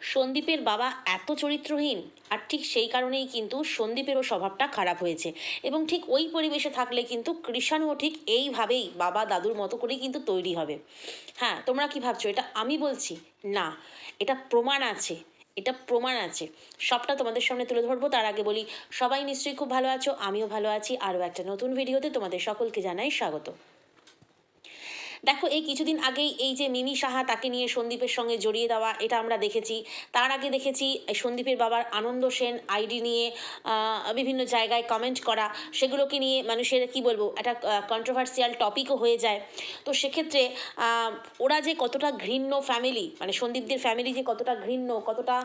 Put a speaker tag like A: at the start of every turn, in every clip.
A: সন্দীপের বাবা এত চরিত্রহীন, আর ঠিক সেই কারণেই কিন্তু সন্দীপেরও স্বভাবটা খারাপ হয়েছে। এবং ঠিক ওই পরিবেশে থাকলে কিন্তু কৃষাণুও ঠিক এইভাবেই বাবা দাদুর মতো করেই কিন্তু তৈরি হবে। হ্যাঁ তোমরা কি ভাবছ? এটা আমি বলছি? না, এটা প্রমাণ আছে। এটা প্রমাণ আছে। সবটা তোমাদের সামনে তুলে ধরবো। তার আগে বলি, সবাই নিশ্চয়ই খুব ভালো আছো, আমিও ভালো আছি। আরও একটা নতুন ভিডিওতে তোমাদের সকলকে জানাই স্বাগত। দেখো, এই কিছুদিন আগেই এই যে মিমি সাহা তাকে নিয়ে সন্দীপের সঙ্গে জড়িয়ে দেওয়া, এটা আমরা দেখেছি। তার আগে দেখেছি সন্দীপের বাবার আনন্দ সেন আইডি নিয়ে বিভিন্ন জায়গায় কমেন্ট করা, সেগুলোকে নিয়ে মানুষের, কি বলব, একটা কন্ট্রোভার্সিয়াল টপিকও হয়ে যায়। তো সেক্ষেত্রে ওরা যে কতটা ঘৃণ্য ফ্যামিলি মানে সন্দীপদের ফ্যামিলি যে কতটা ঘৃণ্য, কতটা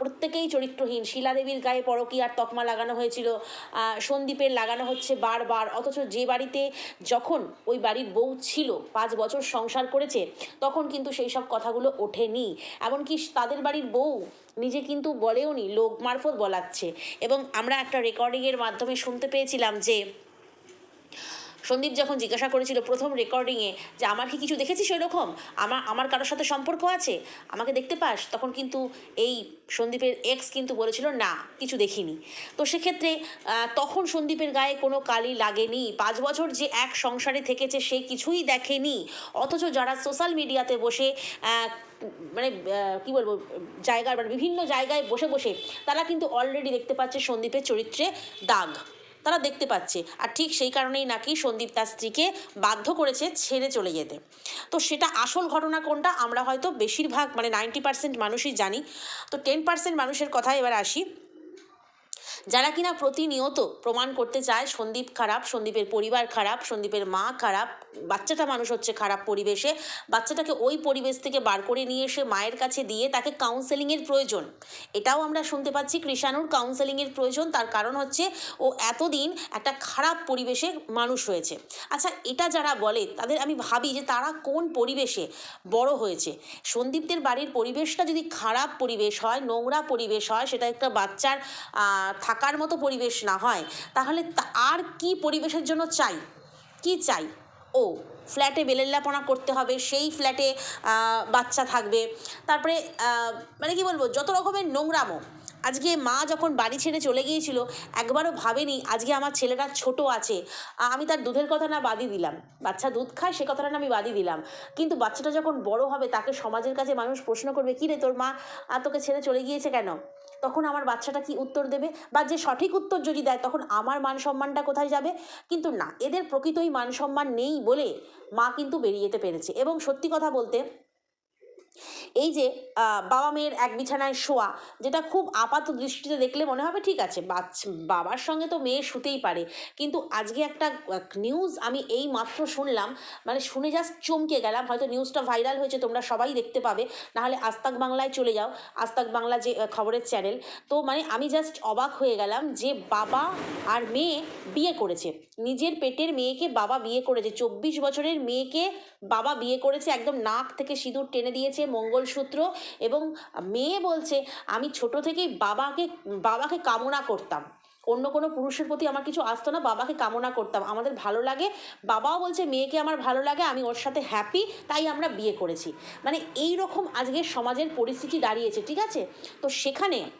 A: প্রত্যেকেই চরিত্রহীন। শিলাদেবীর গায়ে পরকীয়ার তকমা লাগানো হয়েছিল সন্দীপের লাগানো হচ্ছে বারবার, অথচ যে বাড়িতে যখন ওই বাড়ির বউ ছিল পাঁচ বছর সংসার করেছে, তখন কিন্তু সেই সব কথাগুলো ওঠেনি। এমনকি তাদের বাড়ির বউ নিজে কিন্তু বলেও নি লোক মারফত বলাচ্ছে। এবং আমরা একটা রেকর্ডিংয়ের মাধ্যমে শুনতে পেয়েছিলাম যে সন্দীপ যখন জিজ্ঞাসা করেছিল প্রথম রেকর্ডিংয়ে যে আমার কি কিছু দেখেছিস ওইরকম? আমার আমার কারোর সাথে সম্পর্ক আছে? আমাকে দেখতে পাস? তখন কিন্তু এই সন্দীপের এক্স কিন্তু বলেছিল, না, কিছু দেখিনি। তো সেক্ষেত্রে তখন সন্দীপের গায়ে কোনো কালি লাগেনি। পাঁচ বছর যে এক সংসারে থেকেছে, সে কিছুই দেখেনি। অথচ যারা সোশ্যাল মিডিয়াতে বসে মানে কি বলব, জায়গার মানে বিভিন্ন জায়গায় বসে বসে, তারা কিন্তু অলরেডি দেখতে পাচ্ছে সন্দীপের চরিত্রে দাগ। তারা দেখতে পাচ্ছে। আর ঠিক সেই কারণেই নাকি সন্দীপ তার স্ত্রীকে বাধ্য করেছে ছেড়ে চলে যেতে। তো সেটা আসল ঘটনা কোনটা আমরা হয়তো বেশিরভাগ মানে নাইনটি পার্সেন্ট মানুষই জানি। তো টেন পার্সেন্ট মানুষের কথা এবার আসি। যারা কিনা প্রতিনিয়ত প্রমাণ করতে চায়, সন্দীপ খারাপ, সন্দীপের পরিবার খারাপ, সন্দীপের মা খারাপ, বাচ্চাটা মানুষ হচ্ছে খারাপ পরিবেশে, বাচ্চাটাকে ওই পরিবেশ থেকে বার করে নিয়ে এসে মায়ের কাছে দিয়ে তাকে কাউন্সেলিংয়ের প্রয়োজন। এটাও আমরা শুনতে পাচ্ছি কৃষাণুর কাউন্সেলিংয়ের প্রয়োজন, তার কারণ হচ্ছে ও এতদিন একটা খারাপ পরিবেশে মানুষ হয়েছে। আচ্ছা এটা যারা বলে, তাদের আমি ভাবি যে তারা কোন পরিবেশে বড় হয়েছে? সন্দীপদের বাড়ির পরিবেশটা যদি খারাপ পরিবেশ হয়, নোংরা পরিবেশ হয়, সেটা একটা বাচ্চার থাকার মতো পরিবেশ না হয়, তাহলে আর কি পরিবেশের জন্য চাই? কি চাই? ও ফ্ল্যাটে বেলেল্লাপনা করতে হবে, সেই ফ্ল্যাটে বাচ্চা থাকবে। তারপরে মানে কি বলব, যত রকমের নোংরামো। আজকে মা যখন বাড়ি ছেড়ে চলে গিয়েছিল, একবারও ভাবেনি আজকে আমার ছেলেটা ছোট আছে আমি তার দুধের কথা না বাদই দিলাম। বাচ্চা দুধ খায়, সে কথাটা না আমি বাদই দিলাম। কিন্তু বাচ্চাটা যখন বড় হবে, তাকে সমাজের কাছে মানুষ প্রশ্ন করবে, কী রে তোর মা তোকে ছেড়ে চলে গিয়েছে কেন? তখন আমার বাচ্চাটা কি উত্তর দেবে? বা যে সঠিক উত্তর যদি দেয়, তখন আমার মান সম্মানটা কোথায় যাবে? কিন্তু না, এদের প্রকৃতই মান সম্মান নেই বলে মা কিন্তু বেরিয়ে যেতে পেরেছে। এবং সত্যি কথা বলতে এই যে বাবা মেয়ের এক বিছানায় শোয়া, যেটা খুব আপাত দৃষ্টিতে দেখলে মনে হবে, ঠিক আছে বাবার সঙ্গে তো মেয়ে শুতেই পারে। কিন্তু আজকে একটা নিউজ আমি এই মাত্র শুনলাম মানে শুনে জাস্ট চমকে গেলাম, হয়তো নিউজটা ভাইরাল হয়েছে, তোমরা সবাই দেখতে পাবে, নাহলে আস্তাক বাংলায় চলে যাও আস্তাক বাংলা যে খবরের চ্যানেল তো মানে আমি জাস্ট অবাক হয়ে গেলাম যে, বাবা আর মেয়ে বিয়ে করেছে। নিজের পেটের মেয়েকে বাবা বিয়ে করেছে, চব্বিশ বছরের মেয়েকে বাবা বিয়ে করেছে, একদম নাক থেকে সিঁদুর টেনে দিয়েছে মঙ্গলসূত্র এবং মেয়ে বলছে, আমি ছোট থেকেই বাবাকে বাবাকে কামনা করতাম। অন্য কোনো পুরুষের প্রতি আমার কিছু আসতো না, বাবাকে কামনা করতাম। আমাদের ভালো লাগে। বাবাও বলছে, মেয়েকে আমার ভালো লাগে, আমি ওর সাথে হ্যাপি তাই আমরা বিয়ে করেছি। মানে এই রকম আজকে সমাজের পরিস্থিতি দাঁড়িয়েছে, ঠিক আছে? তো সেখানে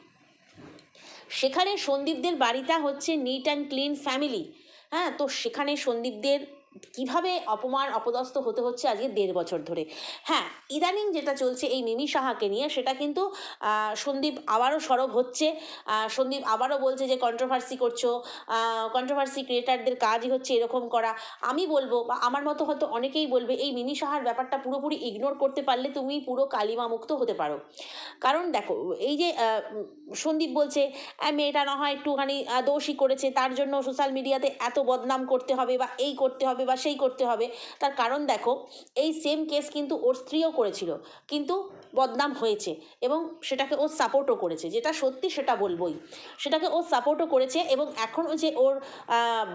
A: সেখানে সন্দীপদের বাড়িটা হচ্ছে নিট অ্যান্ড ক্লিন ফ্যামিলি হ্যাঁ তো সেখানে সন্দীপদের কীভাবে অপমান অপদস্থ হতে হচ্ছে আজকে দেড় বছর ধরে? হ্যাঁ ইদানিং যেটা চলছে এই মিমি সাহাকে নিয়ে সেটা কিন্তু সন্দীপ আবারও সরব হচ্ছে। সন্দীপ আবারও বলছে যে কন্ট্রোভার্সি করছ। কন্ট্রোভার্সি ক্রিয়েটারদের কাজই হচ্ছে এরকম করা। আমি বলব বা আমার মতো হয়তো অনেকেই বলবে এই মিমি সাহার ব্যাপারটা পুরোপুরি ইগনোর করতে পারলে তুমি পুরো কালিমা মুক্ত হতে পারো। কারণ দেখো এই যে সন্দীপ বলছে "আহ, মেয়েটা না হয় একটুখানি দোষই করেছে তার জন্য সোশ্যাল মিডিয়াতে এত বদনাম করতে হবে বা এই করতে হবে। বা সেই করতে হবে। তার কারণ দেখো, এই সেম কেস কিন্তু ওর স্ত্রীও করেছিল। কিন্তু বদনাম হয়েছে এবং সেটাকে ও সাপোর্টও করেছে। যেটা সত্যি সেটা বলবই। সেটাকে ও সাপোর্টও করেছে এবং এখনও যে ওর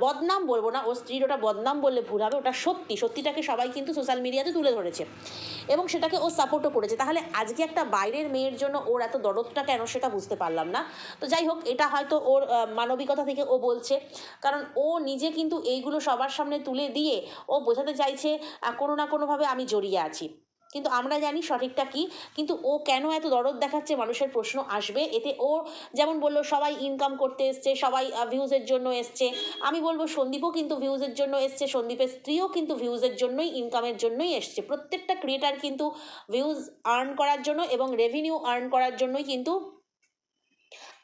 A: বদনাম বলব না, ওর স্ত্রীর ওটা বদনাম বললে ভুল হবে, ওটা সত্যি। সত্যিটাকে সবাই কিন্তু সোশ্যাল মিডিয়াতে তুলে ধরেছে। এবং সেটাকে ও সাপোর্টও করেছে। তাহলে আজকে একটা বাইরের মেয়ের জন্য ওর এত দরদটা কেন সেটা বুঝতে পারলাম না। তো যাই হোক, এটা হয়তো ওর মানবিকতা থেকে ও বলছে। কারণ ও নিজে কিন্তু এইগুলো সবার সামনে তুলে দিয়ে ও বোঝাতে চাইছে কোনো না কোনোভাবে আমি জড়িয়ে আছি। কিন্তু আমরা জানি সঠিকটা কি, কিন্তু ও কেন এত দরদ দেখাচ্ছে মানুষের প্রশ্ন আসবে? এতে ও যেমন বলল, সবাই ইনকাম করতে এসছে, সবাই ভিউজের জন্য এসছে। আমি বলব, সন্দীপও কিন্তু ভিউজের জন্য এসছে, সন্দীপের স্ত্রীও কিন্তু ভিউজের জন্যই ইনকামের জন্যই এসছে। প্রত্যেকটা ক্রিয়েটার কিন্তু ভিউজ আর্ন করার জন্য এবং রেভিনিউ আর্ন করার জন্যই কিন্তু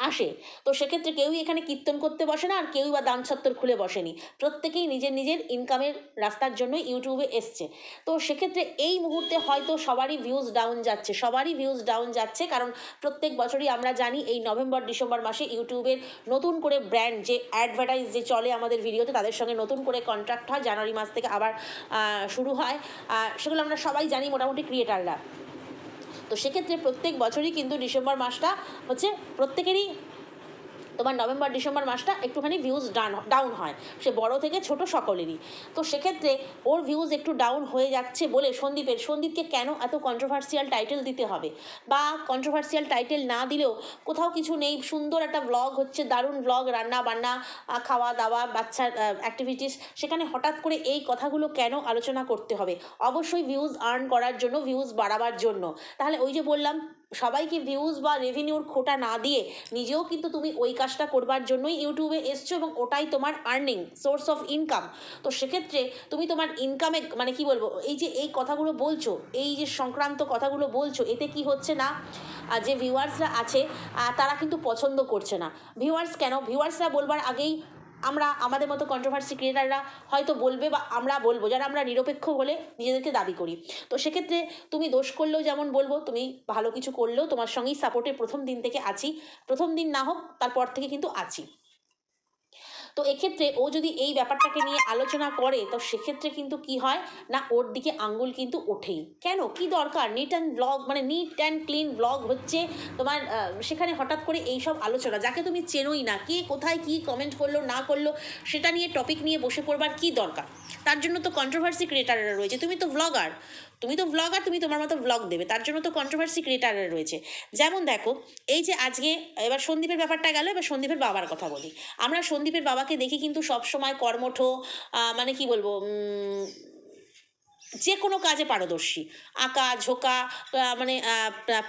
A: আসে। তো সেক্ষেত্রে কেউই এখানে কীর্তন করতে বসে না, আর কেউই বা দান ছত্তর খুলে বসেনি। প্রত্যেকেই নিজের নিজের ইনকামের রাস্তার জন্য ইউটিউবে এসছে। তো সেক্ষেত্রে এই মুহূর্তে হয়তো সবারই ভিউজ ডাউন যাচ্ছে, সবারই ভিউজ ডাউন যাচ্ছে, কারণ প্রত্যেক বছরই আমরা জানি এই নভেম্বর, ডিসেম্বর মাসে ইউটিউবের নতুন করে ব্র্যান্ড যে অ্যাডভার্টাইজ যে চলে আমাদের ভিডিওতে তাদের সঙ্গে নতুন করে কন্ট্রাক্ট হয়, জানুয়ারি মাস থেকে আবার শুরু হয়। সেগুলো আমরা সবাই জানি মোটামুটি ক্রিয়েটাররা তো সেক্ষেত্রে প্রত্যেক বছরই কিন্তু ডিসেম্বর মাসটা হচ্ছে প্রত্যেকেরই তোমার নভেম্বর, ডিসেম্বর মাসটা একটুখানি ভিউজ ডান ডাউন হয়। সে বড় থেকে ছোট সকলেরই। তো সেক্ষেত্রে ওর ভিউজ একটু ডাউন হয়ে যাচ্ছে বলে সন্দীপের, সন্দীপকে কেন এত কন্ট্রোভার্সিয়াল টাইটেল দিতে হবে? বা কন্ট্রোভার্সিয়াল টাইটেল না দিলেও কোথাও কিছু নেই, সুন্দর একটা ব্লগ হচ্ছে, দারুণ ব্লগ রান্না বান্না খাওয়া দাওয়া বাচ্চার অ্যাক্টিভিটিস সেখানে হঠাৎ করে এই কথাগুলো কেন আলোচনা করতে হবে? অবশ্যই ভিউজ আর্ন করার জন্য ভিউজ বাড়াবার জন্য। তাহলে ওই যে বললাম সবাইকে ভিউজ বা রেভিনিউর খোটা না দিয়ে নিজেও কিন্তু তুমি ওই কাজটা করবার জন্যই ইউটিউবে এসছো এবং ওটাই তোমার আর্নিং সোর্স অফ ইনকাম তো সেক্ষেত্রে তুমি তোমার ইনকামে মানে কি বলব, এই যে এই কথাগুলো বলছো, এই যে সংক্রান্ত কথাগুলো বলছো, এতে কি হচ্ছে না? যে ভিউয়ার্সরা আছে তারা কিন্তু পছন্দ করছে না। ভিউয়ার্স কেন? ভিউয়ার্সরা বলবার আগেই আমরা, আমাদের মতো কন্ট্রোভার্সি ক্রিয়েটাররা হয়তো বলবে বা আমরা বলব, যারা আমরা নিরপেক্ষ হলে নিজেদেরকে দাবি করি। তো সেক্ষেত্রে তুমি দোষ করলেও যেমন বলব, তুমি ভালো কিছু করলেও তোমার সঙ্গেই সাপোর্টে প্রথম দিন থেকে আছি। প্রথম দিন না হোক, তারপর থেকে কিন্তু আছি। তো এক্ষেত্রে ও যদি এই ব্যাপারটাকে নিয়ে আলোচনা করে, তো সেক্ষেত্রে কিন্তু কি হয়? না, ওর দিকে আঙ্গুল কিন্তু ওঠেই। কেন? কি দরকার? নিট অ্যান্ড ব্লগ মানে নিট অ্যান্ড ক্লিন ব্লগ হচ্ছে তোমার সেখানে হঠাৎ করে এই সব আলোচনা। যাকে তুমি চেনোই না, কে কোথায় কি কমেন্ট করল, না করল, সেটা নিয়ে টপিক নিয়ে বসে পড়বার কি দরকার? তার জন্য তো কন্ট্রোভার্সি ক্রিয়েটাররা রয়েছে। তুমি তো ব্লগার তুমি তো ব্লগার তুমি তোমার মতো ব্লগ দেবে। তার জন্য তো কন্ট্রোভার্সি ক্রিয়েটাররা রয়েছে। যেমন দেখো, এই যে আজকে এবার সন্দীপের ব্যাপারটা গেল, এবার সন্দীপের বাবার কথা বলি। আমরা সন্দীপের বাবাকে দেখি কিন্তু সবসময় কর্মঠ মানে কি বলব যে কোনো কাজে পারদর্শী। আঁকা, ঝোঁকা মানে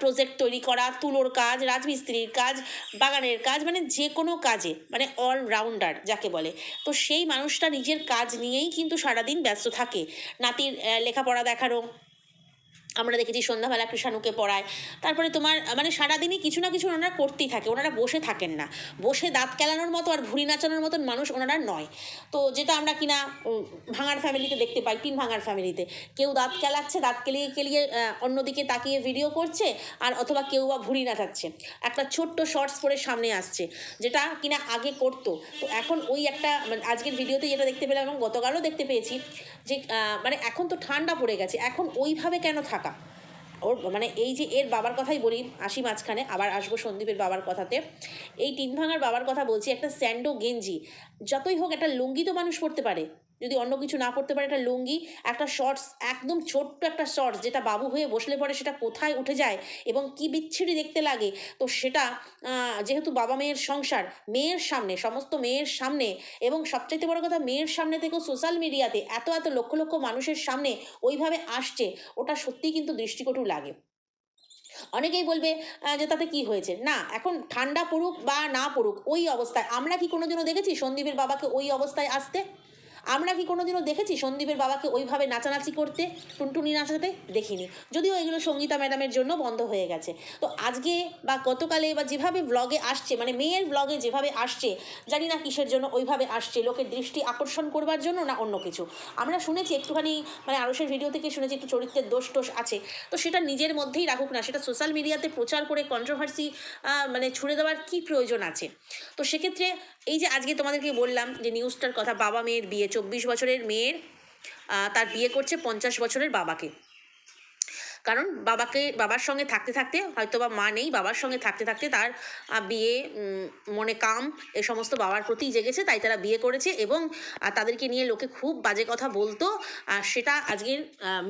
A: প্রজেক্ট তৈরি করা, তুলোর কাজ, রাজমিস্ত্রির কাজ, বাগানের কাজ মানে যে কোনো কাজে মানে অলরাউন্ডার যাকে বলে। তো সেই মানুষটা নিজের কাজ নিয়েই কিন্তু সারাদিন ব্যস্ত থাকে। নাতির লেখাপড়া দেখানো আমরা দেখেছি সন্ধ্যাবেলা কৃষাণুকে পড়ায়। তারপরে তোমার মানে সারাদিনই কিছু না কিছু ওনারা করতেই থাকে, ওনারা বসে থাকেন না। বসে দাঁত কেলানোর মতো আর ভুঁড়ি নাচানোর মতন মানুষ ওনারা নয়। তো যেটা আমরা কিনা ভাঙার ফ্যামিলিতে দেখতে পাই তিন ভাঙার ফ্যামিলিতে। কেউ দাঁত কেলাচ্ছে, দাঁত কেলিয়ে কেলিয়ে অন্যদিকে তাকিয়ে ভিডিও করছে, আর অথবা কেউ বা ভুঁড়ি নাচাচ্ছে। একটা ছোট্ট শর্টস পরে সামনে আসছে, যেটা কিনা আগে করতো। তো এখন ওই একটা মানে আজকের ভিডিওতে যেটা দেখতে পেলাম এবং গতকালও দেখতে পেয়েছি, যে মানে এখন তো ঠান্ডা পড়ে গেছে, এখন ওইভাবে কেন থাকা ওর মানে এই যে এর বাবার কথাই বলি, আসি মাঝখানে, আবার আসব সন্দীপের বাবার কথাতে। এই তিন ভাঙার বাবার কথা বলছি, একটা স্যান্ডো গেঞ্জি। যতই হোক একটা লুঙ্গি তো মানুষ পড়তে পারে। যদি অন্য কিছু না পড়তে পারে একটা লুঙ্গি, একটা শর্টস একদম ছোট্ট একটা শর্টস যেটা বাবু হয়ে বসলে পরে সেটা কোথায় উঠে যায় এবং কি বিচ্ছিরি দেখতে লাগে, তো সেটা যেহেতু বাবা মেয়ের সংসার, মেয়ের সামনে, সমস্ত মেয়ের সামনে এবং সবচাইতে বড় কথা মেয়ের সামনে থেকেও সোশ্যাল মিডিয়াতে এত এত লক্ষ লক্ষ মানুষের সামনে ওইভাবে আসছে, ওটা সত্যিই কিন্তু দৃষ্টিকটু লাগে। অনেকেই বলবে যে তাতে কি হয়েছে? না, এখন ঠান্ডা পড়ুক বা না পড়ুক, ওই অবস্থায়। আমরা কি কোনো কোনোদিনও দেখেছি সন্দীপের বাবাকে ওই অবস্থায় আসতে? আমরা কি কোনোদিনও দেখেছি সন্দীপের বাবাকে ওইভাবে নাচানাচি করতে? টুনটুনি নাচাতে দেখিনি। যদিও এগুলো সঙ্গীতা ম্যাডামের জন্য বন্ধ হয়ে গেছে। তো আজকে বা গতকালে বা যেভাবে ব্লগে আসছে মানে মেয়ের ব্লগে যেভাবে আসছে, জানি না কিসের জন্য ওইভাবে আসছে, লোকের দৃষ্টি আকর্ষণ করবার জন্য না অন্য কিছু? আমরা শুনেছি একটুখানি মানে আরসের ভিডিও থেকে শুনেছি একটু চরিত্রের দোষ টোষ আছে। তো সেটা নিজের মধ্যেই রাখুক না, সেটা সোশ্যাল মিডিয়াতে প্রচার করে কন্ট্রোভার্সি মানে ছুড়ে দেওয়ার কী প্রয়োজন আছে? তো সেক্ষেত্রে এই যে আজকে তোমাদেরকে বললাম যে নিউজটার কথা বাবা মেয়ের বিয়ে চব্বিশ বছরের মেয়ের তার বিয়ে করছে পঞ্চাশ বছরের বাবাকে। কারণ বাবাকে, বাবার সঙ্গে থাকতে থাকতে হয়তো বা মা নেই, বাবার সঙ্গে থাকতে থাকতে তার বিয়ে মনে কাম, এ সমস্ত বাবার প্রতি জেগেছে, তাই তারা বিয়ে করেছে এবং তাদেরকে নিয়ে লোকে খুব বাজে কথা বলতো। আর সেটা আজকের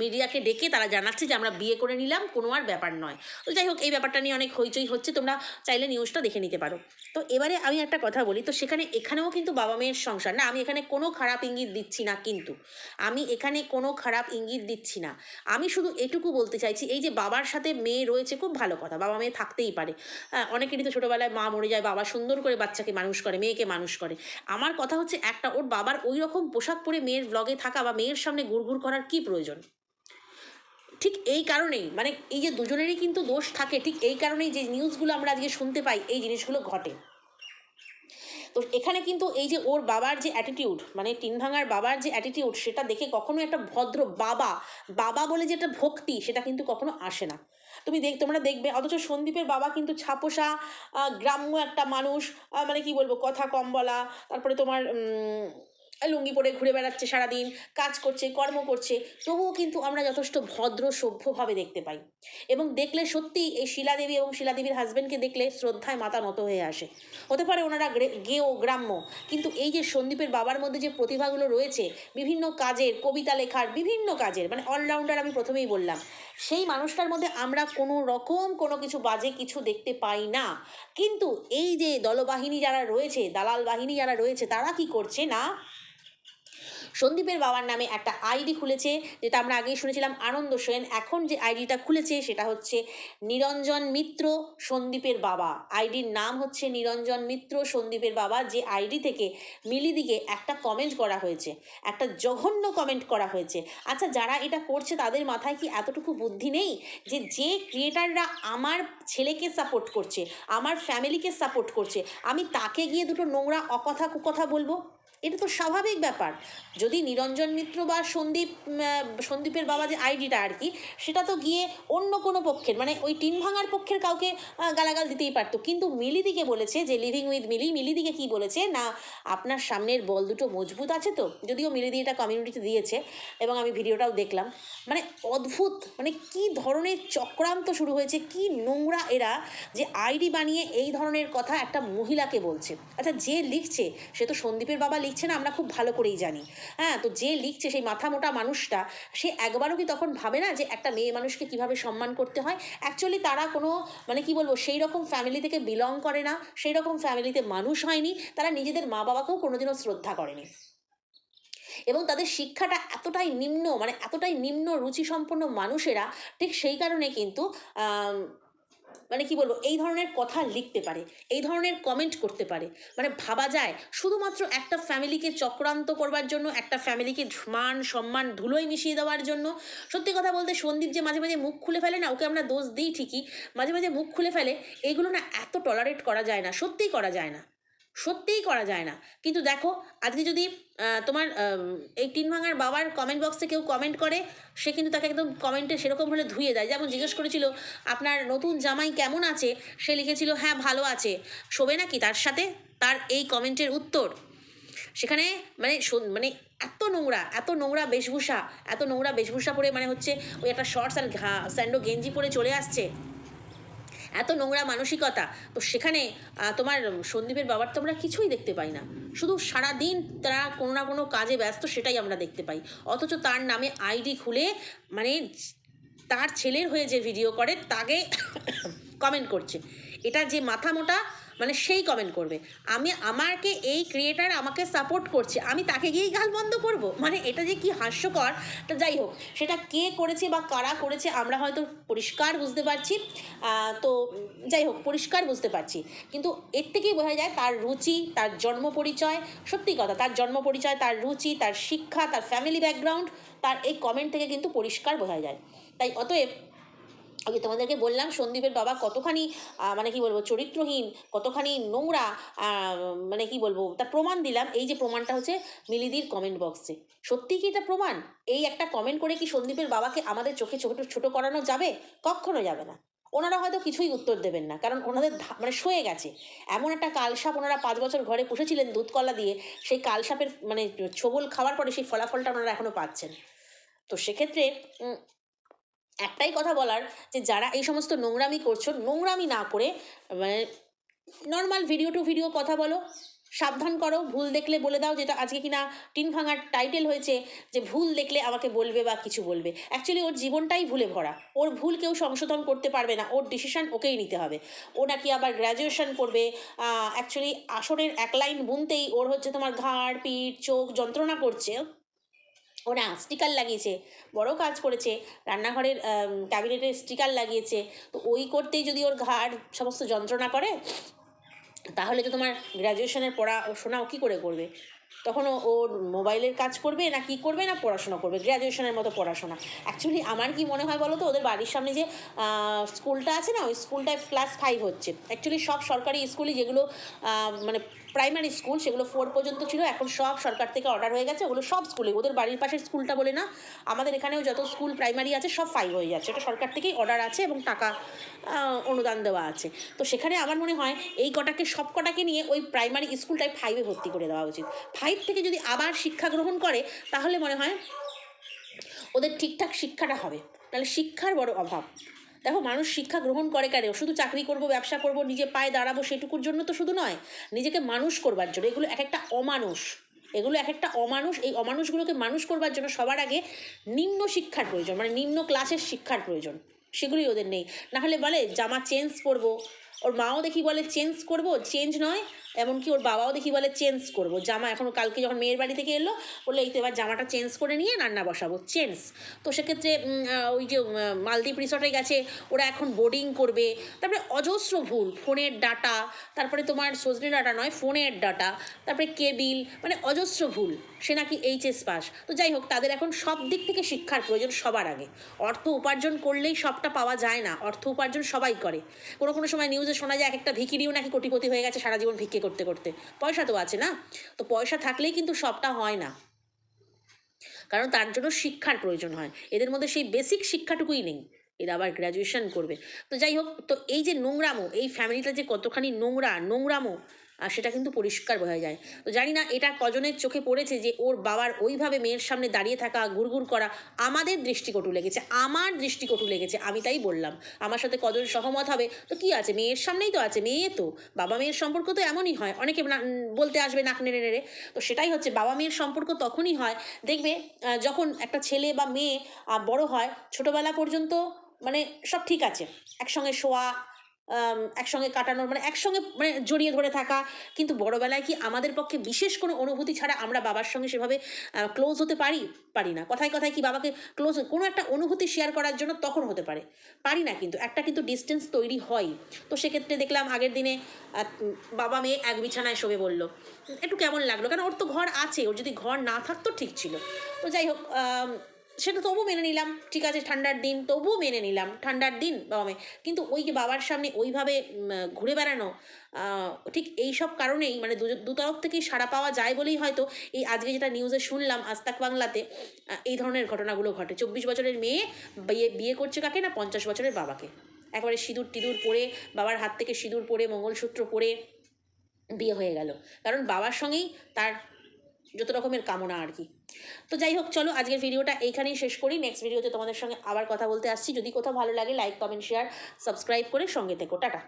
A: মিডিয়াকে ডেকে তারা জানাচ্ছে যে, আমরা বিয়ে করে নিলাম, কোনো আর ব্যাপার নয়। তো যাই হোক, এই ব্যাপারটা নিয়ে অনেক হইচই হচ্ছে, তোমরা চাইলে নিউজটা দেখে নিতে পারো। তো এবারে আমি একটা কথা বলি, তো সেখানে, এখানেও কিন্তু বাবা মেয়ের সংসার, না, আমি এখানে কোনো খারাপ ইঙ্গিত দিচ্ছি না কিন্তু। আমি এখানে কোনো খারাপ ইঙ্গিত দিচ্ছি না। আমি শুধু এটুকু বলতে চাইছি। এই যে বাবার সাথে মেয়ে রয়েছে, খুব ভালো কথা। বাবা মেয়ে থাকতেই পারে। অনেকেরই তো ছোটোবেলায় মা মরে যায়, বাবা সুন্দর করে বাচ্চাকে মানুষ করে, মেয়েকে মানুষ করে। আমার কথা হচ্ছে একটা, ওর বাবার ওই রকম পোশাক পরে মেয়ের ব্লগে থাকা বা মেয়ের সামনে গুড়গুড় করার কি প্রয়োজন? ঠিক এই কারণেই মানে এই যে দুজনেরই কিন্তু দোষ থাকে, ঠিক এই কারণেই যে নিউজগুলো আমরা আজকে শুনতে পাই, এই জিনিসগুলো ঘটে। তো এখানে কিন্তু এই যে ওর বাবার যে অ্যাটিটিউড মানে টিন ভাঙার বাবার যে অ্যাটিটিউড সেটা দেখে কখনো একটা ভদ্র বাবা বাবা বলে যেটা ভক্তি, সেটা কিন্তু কখনো আসে না। তুমি দেখ, তোমরা দেখবে, অথচ সন্দীপের বাবা কিন্তু ছাপোষা গ্রাম্য একটা মানুষ মানে কি বলব, কথা কম বলা, তারপরে তোমার লুঙ্গি পরে ঘুরে বেড়াচ্ছে সারাদিন, কাজ করছে, কর্ম করছে, তবুও কিন্তু আমরা যথেষ্ট ভদ্র, সভ্যভাবে দেখতে পাই। এবং দেখলে সত্যি এই শিলাদেবী এবং শিলাদেবীর হাজব্যান্ডকে দেখলে শ্রদ্ধায় মাথা নত হয়ে আসে। হতে পারে ওনারা গেও গ্রাম্য, কিন্তু এই যে সন্দীপের বাবার মধ্যে যে প্রতিভাগুলো রয়েছে, বিভিন্ন কাজের, কবিতা লেখার, বিভিন্ন কাজের মানে অলরাউন্ডার আমি প্রথমেই বললাম, সেই মানুষটার মধ্যে আমরা কোনো রকম কোনো কিছু বাজে কিছু দেখতে পাই না। কিন্তু এই যে দলবাহিনী যারা রয়েছে, দালাল বাহিনী যারা রয়েছে, তারা কি করছে না? সন্দীপের বাবার নামে একটা আইডি খুলেছে, যেটা আমরা আগেই শুনেছিলাম আনন্দ সেন। এখন যে আইডিটা খুলেছে সেটা হচ্ছে নিরঞ্জন মিত্র সন্দীপের বাবা। আইডির নাম হচ্ছে নিরঞ্জন মিত্র সন্দীপের বাবা, যে আইডি থেকে মিলিদিকে একটা কমেন্ট করা হয়েছে, একটা জঘন্য কমেন্ট করা হয়েছে। আচ্ছা যারা এটা করছে তাদের মাথায় কি এতটুকু বুদ্ধি নেই? যে যে ক্রিয়েটাররা আমার ছেলেকে সাপোর্ট করছে, আমার ফ্যামিলিকে সাপোর্ট করছে, আমি তাকে গিয়ে দুটো নোংরা অকথা কুকথা বলব? এটা তো স্বাভাবিক ব্যাপার। যদি নিরঞ্জন মিত্র বা সন্দীপ সন্দীপের বাবা যে আইডিটা আর কি, সেটা তো গিয়ে অন্য কোনো পক্ষের মানে ওই টিন ভাঙার পক্ষের কাউকে গালাগাল দিতেই পারতো। কিন্তু মিলিদিকে বলেছে যে লিভিং উইথ মিলি মিলিদিকে কি বলেছে? না, আপনার সামনের বল দুটো মজবুত আছে তো, যদিও মিলিদি এটা কমিউনিটিতে দিয়েছে এবং আমি ভিডিওটাও দেখলাম। মানে অদ্ভুত মানে কি ধরনের চক্রান্ত শুরু হয়েছে, কি নোংরা এরা যে আইডি বানিয়ে এই ধরনের কথা একটা মহিলাকে বলছে। আচ্ছা যে লিখছে, সে তো সন্দীপের বাবা লিখছে না, আমরা খুব ভালো করেই জানি। হ্যাঁ তো যে লিখছে সেই মাথা মোটা মানুষটা, সে একবারও কি তখন ভাবে না যে একটা মেয়ে মানুষকে কীভাবে সম্মান করতে হয়? অ্যাকচুয়ালি তারা কোনো মানে কি বলব, সেই রকম ফ্যামিলি থেকে বিলং করে না, সেই রকম ফ্যামিলিতে মানুষ হয়নি, তারা নিজেদের মা বাবাকেও কোনোদিনও শ্রদ্ধা করেনি। এবং তাদের শিক্ষাটা এতটাই নিম্ন মানে এতটাই নিম্ন রুচিসম্পন্ন মানুষেরা, ঠিক সেই কারণে কিন্তু মানে কি বলব, এই ধরনের কথা লিখতে পারে, এই ধরনের কমেন্ট করতে পারে। মানে ভাবা যায়, শুধুমাত্র একটা ফ্যামিলিকে চক্রান্ত করবার জন্য, একটা ফ্যামিলিকে মান, সম্মান, ধুলোয় মিশিয়ে দেওয়ার জন্য। সত্যি কথা বলতে সন্দীপ যে মাঝে মাঝে মুখ খুলে ফেলে না, ওকে আমরা দোষ দিই ঠিকই, মাঝে মাঝে মুখ খুলে ফেলে এইগুলো না এত টলারেট করা যায় না, সত্যিই করা যায় না। সত্যিই করা যায় না। কিন্তু দেখো, আজকে যদি তোমার এই টিন ভাঙার বাবার কমেন্ট বক্সে কেউ কমেন্ট করে, সে কিন্তু তাকে একদম কমেন্টে সেরকম হলে ধুয়ে দেয়। যেমন জিজ্ঞেস করেছিল, আপনার নতুন জামাই কেমন আছে? সে লিখেছিল হ্যাঁ ভালো আছে। শোবে নাকি তার সাথে? তার এই কমেন্টের উত্তর। সেখানে মানে মানে এত নোংরা এত নোংরা বেশভূষা, এত নোংরা বেশভূষা পরে মানে হচ্ছে ওই একটা শর্টস আর ঘা স্যান্ডো গেঞ্জি পরে চলে আসছে। এত নোংরা মানসিকতা। তো সেখানে তোমার সন্দীপের বাবার তো আমরা কিছুই দেখতে পাই না। শুধু সারাদিন তারা কোনো না কোনো কাজে ব্যস্ত সেটাই আমরা দেখতে পাই। অথচ তার নামে আইডি খুলে মানে তার ছেলের হয়ে যে ভিডিও করে, তাকে কমেন্ট করছে। এটা যে মাথা মোটা মানে সেই কমেন্ট করবে। আমি আমাকে এই ক্রিয়েটার আমাকে সাপোর্ট করছে, আমি তাকে গিয়েই গাল বন্ধ করব? মানে এটা যে কি হাস্যকর? তা যাই হোক, সেটা কে করেছে বা কারা করেছে আমরা হয়তো পরিষ্কার বুঝতে পারছি। তো যাই হোক, পরিষ্কার বুঝতে পারছি। কিন্তু এর থেকেই বোঝা যায় তার রুচি, তার জন্ম পরিচয়, সত্যি কথা, তার জন্ম পরিচয়, তার রুচি, তার শিক্ষা, তার ফ্যামিলি ব্যাকগ্রাউন্ড তার এই কমেন্ট থেকে কিন্তু পরিষ্কার বোঝা যায়। তাই অতএব ওই তোমাদেরকে বললাম, সন্দীপের বাবা কতখানি মানে কি বলব, চরিত্রহীন, কতখানি নোংরা মানে কি বলব, তার প্রমাণ দিলাম। এই যে প্রমাণটা হচ্ছে মিলিদির কমেন্ট বক্সে সত্যি কি এটা প্রমাণ? এই একটা কমেন্ট করে কি সন্দীপের বাবাকে আমাদের চোখে ছোট ছোট করানো যাবে? কখনো যাবে না। ওনারা হয়তো কিছুই উত্তর দেবেন না, কারণ ওনাদের মানে সয়ে গেছে। এমন একটা কালসাপ ওনারা পাঁচ বছর ঘরে পুষেছিলেন দুধ কলা দিয়ে, সেই কালসাপের মানে ছোবল খাওয়ার পরে সেই ফলাফলটা ওনারা এখনও পাচ্ছেন। তো সেক্ষেত্রে একটাই কথা বলার যে যারা এই সমস্ত নোংরামি করছ, নোংরামি না করে মানে নর্মাল ভিডিও টু ভিডিও কথা বলো, সাবধান করো, ভুল দেখলে বলে দাও যেটা আজকে কিনা টিন ভাঙার টাইটেল হয়েছে, যে ভুল দেখলে আমাকে বলবে বা কিছু বলবে। অ্যাকচুয়ালি ওর জীবনটাই ভুলে ভরা। ওর ভুল কেউ সংশোধন করতে পারবে না, ওর ডিসিশন ওকেই নিতে হবে। ও নাকি আবার গ্র্যাজুয়েশন করবে অ্যাকচুয়ালি আসনের এক লাইন বুনতেই ওর হচ্ছে তোমার ঘাড়, পিঠ, চোখ যন্ত্রণা করছে। ও না স্টিকার লাগিয়েছে, বড় কাজ করেছে, রান্নাঘরের ক্যাবিনেটের স্টিকার লাগিয়েছে, তো ওই করতেই যদি ওর ঘাড় সমস্ত যন্ত্রণা করে, তাহলে তো তোমার গ্র্যাজুয়েশনের পড়া, শোনাও কী করে করবে? তখন ও ওর মোবাইলের কাজ করবে না কি করবে না পড়াশোনা করবে? গ্র্যাজুয়েশনের মতো পড়াশোনা। অ্যাকচুয়ালি আমার কি মনে হয় বলো তো ওদের বাড়ির সামনে যে স্কুলটা আছে না, ওই স্কুলটায় ক্লাস ফাইভ হচ্ছে। অ্যাকচুয়ালি সব সরকারি স্কুলই যেগুলো মানে প্রাইমারি স্কুল সেগুলো ফোর পর্যন্ত ছিল, এখন সব সরকার থেকে অর্ডার হয়ে গেছে, ওগুলো সব স্কুলে ওদের বাড়ির পাশের স্কুলটা বলে না, আমাদের এখানেও যত স্কুল প্রাইমারি আছে, সব ফাইভ হয়ে যাচ্ছে এটা সরকার থেকেই অর্ডার আছে এবং টাকা অনুদান দেওয়া আছে। তো সেখানে আমার মনে হয়, এই কটাকে, সব কটাকে নিয়ে ওই প্রাইমারি স্কুলটায় ফাইভে ভর্তি করে দেওয়া উচিত। ফাইভ থেকে যদি আবার শিক্ষা গ্রহণ করে, তাহলে মনে হয়, ওদের ঠিকঠাক শিক্ষাটা হবে। তাহলে শিক্ষার বড় অভাব। দেখো, মানুষ শিক্ষা গ্রহণ করে কেন? শুধু চাকরি করব, ব্যবসা করব, নিজে পায়ে দাঁড়াবো সেটুকুর জন্য তো শুধু নয়, নিজেকে মানুষ করবার জন্য। এগুলো এক একটা অমানুষ, এগুলো এক একটা অমানুষ, এই অমানুষগুলোকে মানুষ করবার জন্য সবার আগে নিম্ন শিক্ষার প্রয়োজন মানে নিম্ন ক্লাসের শিক্ষার প্রয়োজন। সেগুলি ওদের নেই। নাহলে বলে, জামা চেঞ্জ করব ওর মাও দেখি বলে চেঞ্জ করব চেঞ্জ নয়, এমনকি ওর বাবাও দেখি বলে চেঞ্জ করব। জামা এখন কালকে যখন মেয়ের বাড়ি থেকে এলো, বলল এই তো এবার জামাটা চেঞ্জ করে নিয়ে রান্না বসাবো চেঞ্জ তো সেক্ষেত্রে ওই যে মালদ্বীপ রিসর্টে গেছে, ওরা এখন বোর্ডিং করবে। তারপরে অজস্র ভুল, ফোনের ডাটা, তারপরে তোমার সজনে ডাটা নয়, ফোনের ডাটা, তারপরে কেবিল মানে অজস্র ভুল। সে নাকি এইচএস পাস তো যাই হোক, তাদের এখন সব দিক থেকে শিক্ষার প্রয়োজন সবার আগে। অর্থ উপার্জন করলেই সবটা পাওয়া যায় না, অর্থ উপার্জন সবাই করে। কোনো কোনো সময় নিউজে শোনা যায়, এক একটা ভিকিরিও নাকি কোটিপতি হয়ে গেছে সারা জীবন ভিক্ষে করতে করতে। পয়সা তো আছে না? তো পয়সা থাকলেই কিন্তু সবটা হয় না। কারণ তার জন্য শিক্ষার প্রয়োজন হয়। এদের মধ্যে সেই বেসিক শিক্ষাটুকুই নেই। এরা আবার গ্র্যাজুয়েশন করবে। তো যাই হোক, তো এই যে নোংরামো, এই ফ্যামিলিটা যে কতখানি নোংরা, নোংরামো আর সেটা কিন্তু পরিষ্কার বোঝা যায়। তো জানি না এটা কজনের চোখে পড়েছে যে ওর বাবার ওইভাবে মেয়ের সামনে দাঁড়িয়ে থাকা, ঘুরঘুর করা আমাদের দৃষ্টিকটু লেগেছে, আমার দৃষ্টিকটু লেগেছে, আমি তাই বললাম। আমার সাথে কজন সহমত হবে? তো কি আছে? মেয়ের সামনেই তো আছে, মেয়ে তো। বাবা মেয়ের সম্পর্ক তো এমনই হয়, অনেকে বলতে আসবে নাক নেড়ে নেড়ে। তো সেটাই হচ্ছে, বাবা মেয়ের সম্পর্ক তখনই হয়, দেখবে যখন একটা ছেলে বা মেয়ে বড় হয়, ছোটবেলা পর্যন্ত মানে সব ঠিক আছে। একসঙ্গে শোয়া একসঙ্গে কাটানোর মানে একসঙ্গে মানে জড়িয়ে ধরে থাকা। কিন্তু বড়বেলায় কি আমাদের পক্ষে বিশেষ কোনো অনুভূতি ছাড়া আমরা বাবার সঙ্গে সেভাবে ক্লোজ হতে পারি পারি না। কথায় কথায় কি বাবাকে ক্লোজ কোনো একটা অনুভূতি শেয়ার করার জন্য তখন হতে পারে। পারি না কিন্তু, একটা কিন্তু ডিস্টেন্স তৈরি হয়। তো সেক্ষেত্রে দেখলাম আগের দিনে বাবা মেয়ে এক বিছানায় শোবে বলল, একটু কেমন লাগল? কারণ ওর তো ঘর আছে, ওর যদি ঘর না থাকতো ঠিক ছিল। তো যাই হোক সেটা তবু মেনে নিলাম, ঠিক আছে, ঠান্ডার দিন তবুও মেনে নিলাম, ঠান্ডার দিন, বাবা মেয়ে কিন্তু ওই যে বাবার সামনে ওইভাবে ঘুরে বেড়ানো ঠিক এই সব কারণেই মানে দু তরফ থেকেই সাড়া পাওয়া যায় বলেই হয়তো এই আজকে যেটা নিউজে শুনলাম আস্তাক বাংলাতে এই ধরনের ঘটনাগুলো ঘটে। চব্বিশ বছরের মেয়ে বিয়ে বিয়ে করছে কাকে না পঞ্চাশ বছরের বাবাকে? একবারে সিঁদুর টিঁদুর পরে, বাবার হাত থেকে সিঁদুর পরে, মঙ্গলসূত্র পরে বিয়ে হয়ে গেল। কারণ বাবার সঙ্গেই তার যত রকমের কামনা আর কি। তো যাই হোক, চলো আজকের ভিডিওটা এইখানেই শেষ করি। নেক্সট ভিডিওতে তোমাদের সঙ্গে আবার কথা বলতে আসছি। যদি কোথাও ভালো লাগে লাইক কমেন্ট শেয়ার সাবস্ক্রাইব করে সঙ্গে থেকো। টাটা।